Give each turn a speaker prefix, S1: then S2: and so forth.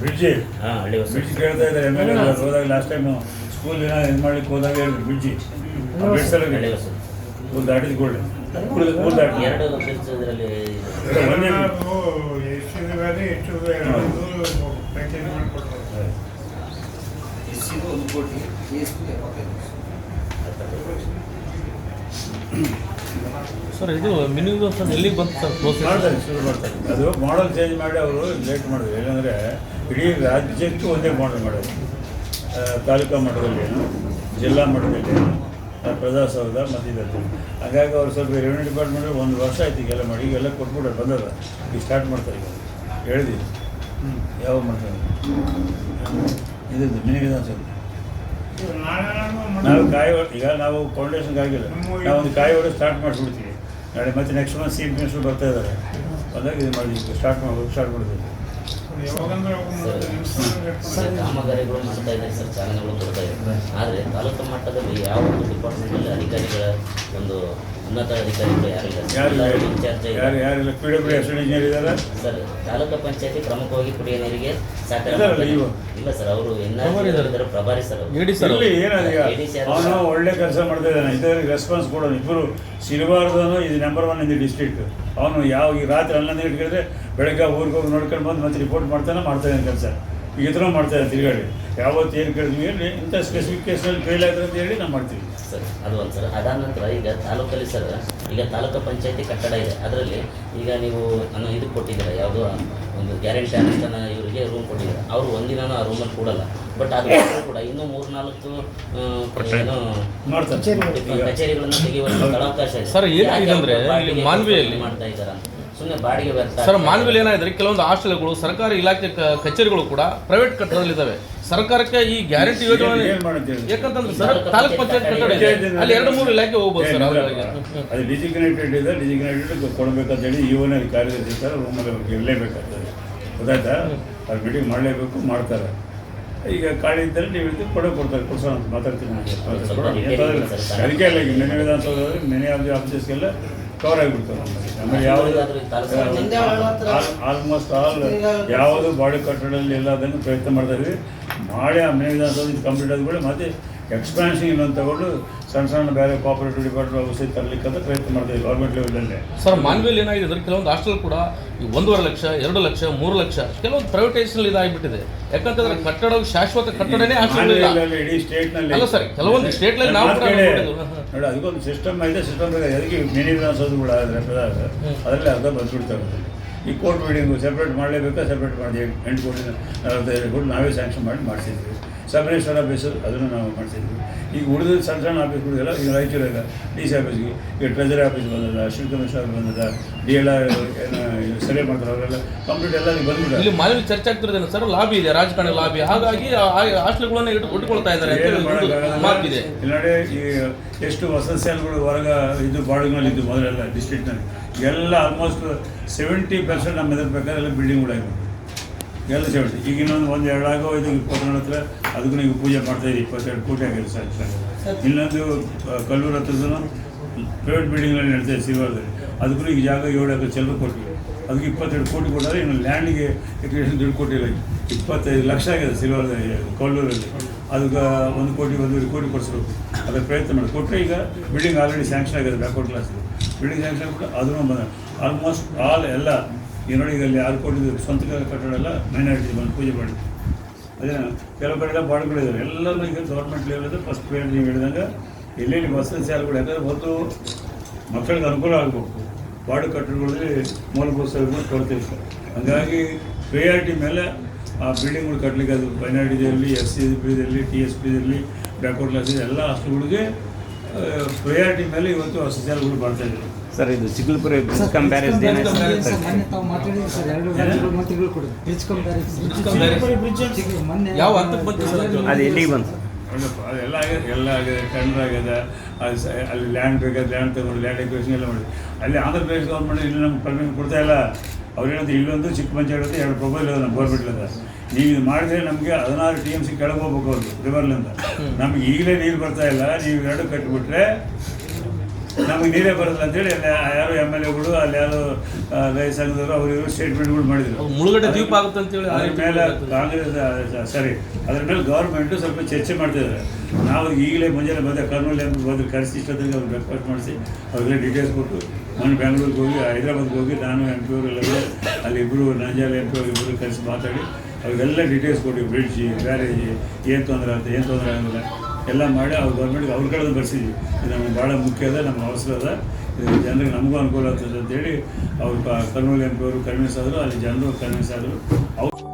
S1: ಬ್ರಿಡ್ಜಿ. Bridge ಕೇಳ್ತಾ ಇದ್ದಾರೆ M L A ಹೋದಾಗ ಲಾಸ್ಟ್ ಟೈಮ್ ಸ್ಕೂಲ್ ದಿನ ಇದು ಮಾಡ್ಲಿಕ್ಕೆ ಹೋದಾಗ ಹೇಳಿದ್ರು ಬ್ರಿಡ್ಜಿ.
S2: ಹೊಸ
S1: ಒಂದು ದಾಟಿದ ಕೂಡಲೇ. ದಾಟಿ
S3: ಎಷ್ಟು
S4: ಕೋಟಿ
S5: ಸರ್ ಇದು ಮಿನಿಮಮ್ ಬಸ್ ಎಲ್ಲಿಗೆ ಬಂತು ಸರ್ ಪ್ರೋಸೆಸ್
S1: ಮಾಡ್ತಾರೆ ಶುರು ಮಾಡ್ತಾರೆ. ಅದು ಮಾಡಲ್ ಚೇಂಜ್ ಮಾಡಿ ಅವರು ಲೇಟ್ ಮಾಡಿದ್ರು. ಏನಂದರೆ ಇಡೀ ರಾಜ್ಯಕ್ಕೆ ಒಂದೇ ಮಾಡಲ್ ಮಾಡೋದು ಆ, ತಾಲೂಕಾ ಮಟ್ಟದಲ್ಲಿ ಏನು ಜಿಲ್ಲಾ ಮಟ್ಟದಲ್ಲಿ ಏನು ಆ, ಪ್ರಜಾಸೌಧ ಮತ್ತು ಹಾಗಾಗಿ ಅವ್ರು ಸ್ವಲ್ಪ ರೆವಿನ್ಯೂ ಡಿಪಾರ್ಟ್ಮೆಂಟ್ ಒಂದು ವರ್ಷ ಆಯ್ತು ಈಗೆಲ್ಲ ಮಾಡಿ. ಈಗೆಲ್ಲ ಕೊಟ್ಬಿಟ್ರೆ ಬಂದದ ಈಗ ಸ್ಟಾರ್ಟ್ ಮಾಡ್ತಾರೆ ಈಗ. ಹೇಳಿದ್ವಿ ಯಾವ ಮಾಡ್ತಾರೆ? ಇದು ಮಿನಿ ವಿಧಾನಸೌಧ ನಾವು ಕಾಯಿ ಈಗ ನಾವು ಫೌಂಡೇಶನ್ಗೆ ಆಗಿಲ್ಲ ನಾವು ಒಂದು ಕಾಯಿ ಹೊಡೆದು ಸ್ಟಾರ್ಟ್ ಮಾಡಿಬಿಡ್ತೀವಿ. ನಾಳೆ ಮತ್ತೆ ನೆಕ್ಸ್ಟ್ ಮಂತ್ ಚೀಫ್ ಮಿನಿಸ್ಟರ್ ಬರ್ತಾ ಇದ್ದಾರೆ. ಬಂದಾಗ ಇದು ಮಾಡಿ ಸ್ಟಾರ್ಟ್ ಮಾಡಿ ಸ್ಟಾರ್ಟ್
S2: ಮಾಡಿದ್ವಿ ಕಾಮಗಾರಿಗಳು ಮಾಡ್ತಾ ಇದ್ದಾರೆ, ಸರ್, ಚಾಲನೆಗಳು ಕೊಡ್ತಾ ಇದ್ದಾರೆ. ಆದರೆ ತಾಲೂಕು ಮಟ್ಟದಲ್ಲಿ ಯಾವ ಡಿಪಾರ್ಟ್ಮೆಂಟಲ್ಲಿ ಅಧಿಕಾರಿಗಳ ಒಂದು ಉನ್ನತ ಅಧಿಕಾರಿಗಳು ಯಾರಿಲ್ಲ. ಇನ್ಚಾರ್ಜ್
S1: ಯಾರು ಯಾರಿಲ್ಲ ಪಿ ಡಬ್ಲ್ಯೂ ಎಸ್ ಇಂಜಿನಿಯರ್ ಇದ್ದಾರೆ.
S2: ಸರ್ ತಾಲೂಕು ಪಂಚಾಯತಿ ಪ್ರಮುಖವಾಗಿ ಕುಡಿಯುವ ನೀರಿಗೆ ಸಹಕಾರ
S1: ಇದ್ದಾರಲ್ಲ
S2: ಮಾಡ್ತಾರೆ.
S1: ಇವು.
S2: ಇಲ್ಲ ಸರ್ ಅವರು
S5: ಇದ್ದಾರೆ.
S2: ಪ್ರಭಾರಿ ಸರ್
S1: ಇಲ್ಲಿ ಅವನು ಒಳ್ಳೆ ಕೆಲಸ ಮಾಡ್ತಾ ಇದ್ದಾನೆ. ಇದರಲ್ಲಿ ರೆಸ್ಪಾನ್ಸ್ ಕೊಡೋನು. ಇಬ್ಬರು ಸಿರಬಾರ್ದನು ಇದು number one in the district ಅವನು ಯಾವ ಈ ರಾತ್ರಿ ಹನ್ನೊಂದು ಇಟ್ಕೊಂಡ್ರೆ ಬೆಳಗ್ಗೆ ಊರಿಗೆ ಹೋಗಿ ನೋಡ್ಕೊಂಡು ಬಂದು ಮತ್ತೆ ರಿಪೋರ್ಟ್ ಮಾಡ್ತಾನೆ ಮಾಡ್ತಾ ಇದ್ದಾನೆ ಕೆಲಸ. ಈ ಥರ ಮಾಡ್ತಾ ಇದ್ದಾರೆ ತಿರುಗಾಡಿ. ಯಾವತ್ತು ಏನು ಕೇಳಿದ್ವಿ ಹೇಳಿ ಇಂಥ ಸ್ಪೆಸಿಫಿಕ್ ಕೇಸ್ನಲ್ಲಿ ಫೇಲ್ ಆಗಿದೆ ಅಂತ ಹೇಳಿ ನಾವು ಮಾಡ್ತೀವಿ
S2: ಸರ್ ಅದು ಒಂದು ಸರ್ ಅದಾದ ನಂತರ ಈಗ ತಾಲೂಕಲ್ಲಿ ಸರ್ ಈಗ ತಾಲೂಕು ಪಂಚಾಯತಿ ಕಟ್ಟಡ ಇದೆ. ಅದರಲ್ಲಿ ಈಗ ನೀವು ನಾನು ಇದು ಕೊಟ್ಟಿದ್ದೀರಾ ಯಾವುದೋ ಒಂದು ಗ್ಯಾರಂಟಿ ಅನುಷ್ಠಾನ ಇವರಿಗೆ ರೂಮ್ ಕೊಟ್ಟಿದ್ದಾರೆ. ಅವರು ಒಂದಿನಾನ ಆ ರೂಮಲ್ಲಿ ಕೂಡಲ್ಲ. ಬಟ್ ಅದು ಕೂಡ ಇನ್ನೂ ಮೂರು ನಾಲ್ಕು ಏನೋ
S1: ಮಾಡ್ತಾರೆ.
S2: ಕಚೇರಿಗಳನ್ನು ತೆಗೆಯುವ ಅವಕಾಶ ಇದೆ.
S5: ಸರ್, ಏನಾಗಿದೆ
S2: ಮಾಡ್ತಾ ಇದ್ದಾರಾ ಸುಮ್ಮನೆ ಬಾಡಿಗೆ
S5: ಸರ್ ಮಾನ್ವಿಲ್ ಏನಾಗಿದೆ ಕೆಲವೊಂದು ಹಾಸ್ಟೆಲ್ಗಳು ಸರ್ಕಾರಿ ಇಲಾಖೆ ಕ- ಕಚೇರಿಗಳು ಕೂಡ ಪ್ರೈವೇಟ್ ಕಟ್ಟಡದಲ್ಲಿದ್ದಾವೆ ಸರ್ಕಾರಕ್ಕೆ ಈ ಗ್ಯಾರಂಟಿ ಯೋಜನೆ
S1: ಏನ್ ಮಾಡುತ್ತೇಳಿ?
S5: ಯಾಕಂತಂದ್ರೆ ಸರ್ ತಾಲೂಕ್ ಪಂಚಾಯತ್ ಕಟ್ಟಡ ಇದೆ ಅಲ್ಲಿ ಎರಡು ಮೂರು ಇಲಾಖೆ ಹೋಗ್ಬೋದು ಸರ್ ಅವ್ರಿಗೆ
S1: ಅದು ಡಿಸಿಗ್ನೇಟೆಡ್ ಇದೆ ಡಿಸಿಗ್ನೇಟೆಡ್ ಕೊಡಬೇಕಂತ ಹೇಳಿ ಇವನೇ ಕಾರ್ಯದರ್ಶಿ ಸರ್ ರೂಮಲ್ಲಿ ಅವ್ರಿಗೆ ಇರಲೇಬೇಕಾಗ್ತದೆ ಗೊತ್ತಾಯ್ತಾ ಅವ್ರು ಮೀಟಿಂಗ್ ಮಾಡಲೇಬೇಕು ಮಾಡ್ತಾರೆ ಈಗ ಖಾಲಿ ಇದ್ದರೆ ನೀವು ಇದು ಕೊಡೋ ಕೊಡ್ತಾರೆ ಕೊಡ್ಸೋಣ ಅಂತ ಮಾತಾಡ್ತೀನಿ ನಾನು. ಕೊಡೋಣ.
S2: ಇದೆ ಸರ್.
S1: ಅದಕ್ಕೆ ಅಲ್ಲ ಈಗ ಮೆನೆ ವಿಧಾನಸೌಧದಲ್ಲಿ ಮೆನೆ ಆಫ್ ದಿ ಆಫೀಸಸ್ಗೆಲ್ಲ ಕವರ್ ಆಗಿಬಿಡ್ತಾರೆ
S2: ಆಮೇಲೆ
S1: ಯಾವುದು ಆಲ್ಮೋಸ್ಟ್ ಆಲ್ ಯಾವುದು ಬಾಡಿ ಕಟ್ಟಡದಲ್ಲಿ ಎಲ್ಲ ಅದನ್ನು ಪ್ರಯತ್ನ ಮಾಡ್ತಾ ಇದ್ವಿ. ಮಾಡಿ ಆ ಮನೆ ವಿಧಾನಸೌಧ ಕಂಪ್ಲೀಟ್ ಆದ್ಮೇಲೆ ಮತ್ತೆ ಎಕ್ಸ್ಪಾನ್ಷನ್ ಇನ್ನೊಂದು ತಗೊಂಡು ಸಣ್ಣ ಸಣ್ಣ ಬೇರೆ ಕೋಆಪರೇಟಿವ್ ಡಿಪಾರ್ಟ್ಮೆಂಟ್ ಔಷಧಿ ತರಲಿಕ್ಕೆ ಅಂತ ಪ್ರಯತ್ನ ಮಾಡಿದೆ ಗೌರ್ಮೆಂಟ್ ಲೆವೆಲಲ್ಲೇ
S5: ಸರ್ ಮಾನ್ವಿಲ್ ಏನಾಗಿದೆ ಅಂದ್ರೆ ಕೆಲವೊಂದು ಹಾಸ್ಟೆಲ್ ಕೂಡ ಈ ಒಂದೂವರೆ ಲಕ್ಷ ಎರಡು ಲಕ್ಷ ಮೂರು ಲಕ್ಷ ಕೆಲವೊಂದು ಪ್ರೈವೇಟೈಸೇಷನ್ ಇದಾಗಿಬಿಟ್ಟಿದೆ ಯಾಕಂತಂದ್ರೆ ಕಟ್ಟಡ ಶಾಶ್ವತ ಕಟ್ಟಡನೇ ಹಾಸ್ಟೆಲ್
S1: ಇಡೀ ಸ್ಟೇಟ್ನಲ್ಲಿ
S5: ಅಲ್ಲ ಸರ್, ಕೆಲವೊಂದು ಸ್ಟೇಟ್ನಲ್ಲಿ ನಲ್ಲಿ ನಾವು ಕೂಡ
S1: ನೋಡಿ ಅದಕ್ಕೊಂದು ಸಿಸ್ಟಮ್ ಇದೆ ಸಿಸ್ಟಮ್ ಇದೆ ಅದಕ್ಕೆ ಮಿನಿ ಕೂಡ ಆದರೆ ಪ್ರಧಾನ ಅದರಲ್ಲಿ ಅರ್ಧ ಬಂದ್ಬಿಡ್ತಾರೆ ಈ ಕೋರ್ಟ್ ಮೀಟಿಂಗು ಸೆಪ್ರೇಟ್ ಮಾಡಲೇಬೇಕಾ ಸೆಪ್ರೇಟ್ ಮಾಡಿ ಎಂಟು ಕೋಟಿ ನಲವತ್ತೈದು ಕೋಟಿ ನಾವೇ ಸ್ಯಾಂಕ್ಷನ್ ಮಾಡಿ ಮಾಡಿಸಿದ್ವಿ. ಸಬ್ ರಿಜಿಸ್ಟರ್ ಆಫೀಸು ಅದನ್ನು ನಾವು ಮಾಡ್ತಿದ್ವಿ. ಈಗ ಉಳಿದ ಸಣ್ಣ ಸಣ್ಣ ಆಫೀಸ್ಗಳಿಗೆಲ್ಲ ಈಗ ರಾಯಚೂರಾಗ ಡಿ ಸಿ ಆಫೀಸ್ಗೆ ಈಗ ಟ್ರೆಜರಿ ಆಫೀಸ್ ಬಂದದ ಅಸಿಸ್ಟೆಂಟ್ ಕಮಿಷನರ್ ಬಂದದ ಡಿ ಎಲ್ ಸರ್ವೆ ಮಾಡ್ತಾರೆ ಅವರೆಲ್ಲ ಕಂಪ್ಲೀಟ್ ಎಲ್ಲ ಬಂದ್ಬಿಟ್ಟು
S5: ಇಲ್ಲಿ ಮನೇಲಿ ಚರ್ಚೆ ಆಗ್ತಿರೋದೇನು ಸರ್? ಲಾಬಿ ಇದೆ ರಾಜಕಾರಣ ಲಾಬಿ. ಹಾಗಾಗಿ ಆ ಹಾಸ್ಟೆಲ್ಗಳನ್ನ ಇಟ್ಟು ಇಟ್ಕೊಳ್ತಾ ಇದ್ದಾರೆ
S1: ನೋಡಿ ಈ ಎಷ್ಟು ಹೊಸ ಸೆಲ್ಗಳು ಹೊರಗ ಇದು ಬಾಡಿಗೆನಲ್ಲಿ ಇದ್ದು ಮೊದಲೆಲ್ಲ ಡಿಸ್ಟ್ರಿಕ್ಟ್ನಲ್ಲಿ ಎಲ್ಲ ಆಲ್ಮೋಸ್ಟ್ ಸೆವೆಂಟಿ ಪರ್ಸೆಂಟ್ ನಮ್ಮ ಬೇಕಾದ್ರೆ ಎಲ್ಲ ಬಿಲ್ಡಿಂಗ್ಗಳಾಗಿವೆ ಎಲ್ಲ ಸೇವಿಸಿ ಈಗ ಇನ್ನೊಂದು ಒಂದು ಎರಡು ಆಗೋ ಇದು ಇಪ್ಪತ್ತೆರಡು ಹತ್ರ ಅದಕ್ಕೂ ನೀವು ಪೂಜೆ ಮಾಡ್ತಾ ಇದ್ದೀವಿ ಇಪ್ಪತ್ತೆರಡು ಕೋಟಿ ಆಗಿದೆ ಸರ್. ಇನ್ನೊಂದು ಕಲ್ಲೂರು ಹತ್ರದ್ದು ಪ್ರೈವೇಟ್ ಬಿಲ್ಡಿಂಗ್ನಲ್ಲಿ ನಡೀತಾ ಇದೆ ಸಿಲ್ವರ್ದಲ್ಲಿ. ಅದಕ್ಕೂ ಈಗ ಜಾಗ ಏಳು ಎಕರೆ ಚೆಲ್ಲ ಕೊಟ್ಟಿಲ್ಲ ಅದಕ್ಕೆ ಇಪ್ಪತ್ತೆರಡು ಕೋಟಿ ಕೊಟ್ಟರೆ ಇನ್ನು ಲ್ಯಾಂಡಿಗೆ ಎಕ್ರೇಷನ್ ದುಡ್ಡು ಕೊಟ್ಟಿಲ್ಲ. ಇಪ್ಪತ್ತೈದು ಲಕ್ಷ ಆಗಿದೆ ಸಿಲ್ವರ್ದಲ್ಲಿ ಕಲ್ಲೂರಲ್ಲಿ. ಅದಕ್ಕೆ ಒಂದು ಕೋಟಿ ಒಂದೂವರೆ ಕೋಟಿ ಕೊಡಿಸ್ಬೇಕು. ಅದಕ್ಕೆ ಪ್ರಯತ್ನ ಮಾಡಿ. ಕೊಟ್ಟರೆ ಈಗ ಬಿಲ್ಡಿಂಗ್ ಆಲ್ರೆಡಿ ಸ್ಯಾಂಕ್ಷನ್ ಆಗಿದೆ ಬ್ಯಾಕ್ವರ್ಡ್ ಕ್ಲಾಸ್ ಬಿಲ್ಡಿಂಗ್ ಸ್ಯಾಂಕ್ಷನ್ ಕೊಟ್ಟು ಅದನ್ನು ಬಂದ ಆಲ್ಮೋಸ್ಟ್ ಆಲ್ ಎಲ್ಲ ಈ ನೋಡಿ ಈಗ ಅಲ್ಲಿ ಆರು ಕೋಟಿ ಸ್ವಂತ ಕಟ್ಟಡ ಎಲ್ಲ ಮೈನಾರಿಟಿ ಬಂದು ಪೂಜೆ ಮಾಡಿ. ಅದೇ ಕೆಲವು ಕಡೆ ಎಲ್ಲ ಬಾಡ್ಗಳಿದ್ದಾರೆ ಎಲ್ಲರೂ ಈಗ ಗೌರ್ಮೆಂಟ್ ಲೆವೆಲ್ ಫಸ್ಟ್ ಪೇಡ್ ನೀವು ಹೇಳಿದಂಗೆ ಎಲ್ಲೆಲ್ಲಿ ವಸತಿ ಶಾಲೆಗಳು ಯಾಕಂದರೆ ಹೊತ್ತು ಮಕ್ಕಳಿಗೆ ಅನುಕೂಲ ಆಗಬೇಕು. ಬಾಡು ಕಟ್ಟಡಗಳಲ್ಲಿ ಮೂಲಭೂತ ಸೌಕರ್ಯಗಳು ಕೊಡ್ತಿರ್ತಾರೆ ಹಾಗಾಗಿ ಪ್ರಿಯಾರಿಟಿ ಮೇಲೆ ಆ ಬಿಲ್ಡಿಂಗ್ಗಳು ಕಟ್ಟಲಿಕ್ಕೆ ಅದು ಮೈನಾರಿಟಿದಲ್ಲಿ ಎಸ್ ಸಿ ಪಿದಲ್ಲಿ ಟಿ ಎಸ್ ಪಿದಲ್ಲಿ ಬ್ಯಾಕ್ವರ್ಡ್ ಕ್ಲಾಸ್ ಎಲ್ಲ ಹಾಸ್ಟೆಲ್ಗಳಿಗೆ ಪ್ರಿಯಾರಿಟಿ ಮೇಲೆ ಇವತ್ತು ಶಾಲೆಗಳು ಬರ್ತಾ ಇದ್ದಾರೆ
S6: ಸರ್ ಇದು ಚಿಕ್ಕಲ್ಪುರ ಕಂಪ್ಯಾರಿಸನ್ ಏನಾಯ್ತು?
S7: ಸರ್, ಬ್ರಿಡ್ಜ್ ಕಂಪ್ಯಾರಿಸನ್
S5: ಯಾವ ಹಂತಕ್ಕೆ ಬಂತು ಸರ್ ಅದು?
S6: ಎಲ್ಲಿಗೆ ಬಂತು?
S1: ಅದೆಲ್ಲ ಆಗಿದೆ, ಎಲ್ಲ ಆಗಿದೆ ಟೆಂಡರ್ ಆಗಿದೆ. ಅದು ಅಲ್ಲಿ ಲ್ಯಾಂಡ್ ಬೇಕಾದ ಲ್ಯಾಂಡ್ ತಗೊಂಡು ಲ್ಯಾಂಡ್ ಎಕ್ವೇಷನ್ ಎಲ್ಲ ಮಾಡಿ. ಅಲ್ಲಿ ಆಂಧ್ರ ಪ್ರದೇಶ ಗೌರ್ಮೆಂಟ್ ಇಲ್ಲಿ ನಮ್ಗೆ ಪರ್ಮಿಷನ್ ಕೊಡ್ತಾ ಇಲ್ಲ. ಅವ್ರೇನಂತ ಇಲ್ಲೊಂದು ಚಿಕ್ಕ ಪಂಚಾಯತ್ ಎರಡು ಪ್ರೊಬೈಲ್ ಇದೆ ನಮ್ಮ ಗೌರ್ಮೆಂಟ್ಲಿಂದ ನೀವು ಇದು ಮಾಡಿದ್ರೆ ನಮಗೆ ಹದಿನಾರು ಟಿ ಎಂ ಸಿ ಕೆಳಗೆ ಹೋಗ್ಬೇಕು ಅವ್ರದ್ದು ರಿವರ್ಲಿಂದ ನಮ್ಗೆ ಈಗಲೇ ನೀರು ಬರ್ತಾ ಇಲ್ಲ, ನೀವು ಎರಡು ಕಟ್ಟಿಬಿಟ್ರೆ ನಮಗೆ ನೀರೇ ಬರಲ್ಲ ಅಂತೇಳಿ ಅಲ್ಲಿ ಯಾರು ಎಂ ಎಲ್ ಎಗಳು ಅಲ್ಲಿ ಯಾರು ಸಂಘದವರು ಅವರು ಸ್ಟೇಟ್ಮೆಂಟ್ಗಳು ಮಾಡಿದ್ರು.
S5: ಮುಳುಗಡೆ ದ್ವೀಪ ಆಗುತ್ತೆ ಅಂತೇಳಿ ಹೇಳಿ
S1: ಅದ್ರ ಮೇಲೆ ಕಾಂಗ್ರೆಸ್ ಸಾರಿ. ಅದ್ರ ಮೇಲೆ ಗೌರ್ಮೆಂಟು ಸ್ವಲ್ಪ ಚರ್ಚೆ ಮಾಡ್ತಿದ್ದಾರೆ ನಾವು ಈಗಲೇ ಮುಂಜಾನೆ ಬಂದ ಕರ್ನೂಲ್ ಅಂತ ಬಂದು ಕರೆಸಿ ಇಷ್ಟೊತ್ತಿಗೆ ಅವ್ರು ಬ್ರೇಕ್ಫಾಸ್ಟ್ ಮಾಡಿಸಿ ಅವ್ರಿಗೆ ಡೀಟೇಲ್ಸ್ ಕೊಟ್ಟು. ನಾನು ಬೆಂಗಳೂರಿಗೆ ಹೋಗಿ ಹೈದ್ರಾಬಾದ್ಗೆ ಹೋಗಿ ನಾನು ಎಂ ಪಿ ಅವರೆಲ್ಲ ಅಲ್ಲಿ ಇಬ್ಬರು ನಂಜಾಲ ಎಂ ಪಿ ಅವ್ರು ಇಬ್ಬರು ಕರೆಸಿ ಮಾತಾಡಿ ಅವ್ರಿಗೆಲ್ಲ ಡೀಟೇಲ್ಸ್ ಕೊಟ್ಟು ಬ್ರಿಡ್ಜಿ ಬ್ಯಾರೇಜಿ ಏನು ತೊಂದರೆ ಆಗುತ್ತೆ ಏನು ತೊಂದರೆ ಆಗೋಲ್ಲ. ಎಲ್ಲ ಮಾಡಿ ಅವ್ರು ಗೌರ್ಮೆಂಟ್ಗೆ ಅವ್ರ ಕಡೆ ಬರ್ಸಿದ್ವಿ. ಇದು ನಮ್ಗೆ ಭಾಳ ಮುಖ್ಯ ಅದ ನಮ್ಗೆ ಅವಸರ ಅದ. ಇದು ಜನರಿಗೆ ನಮಗೂ ಅನುಕೂಲ ಆಗ್ತದೆ ಅಂತೇಳಿ ಅವ್ರು ಕರ್ನೂಲ್ ಎಂ ಪಿ ಅವರು ಕನ್ವಿನ್ಸ್ ಆದರು, ಅಲ್ಲಿ ಜನರು ಕನ್ವಿನ್ಸ್ ಆದರು. ಅವ್ರು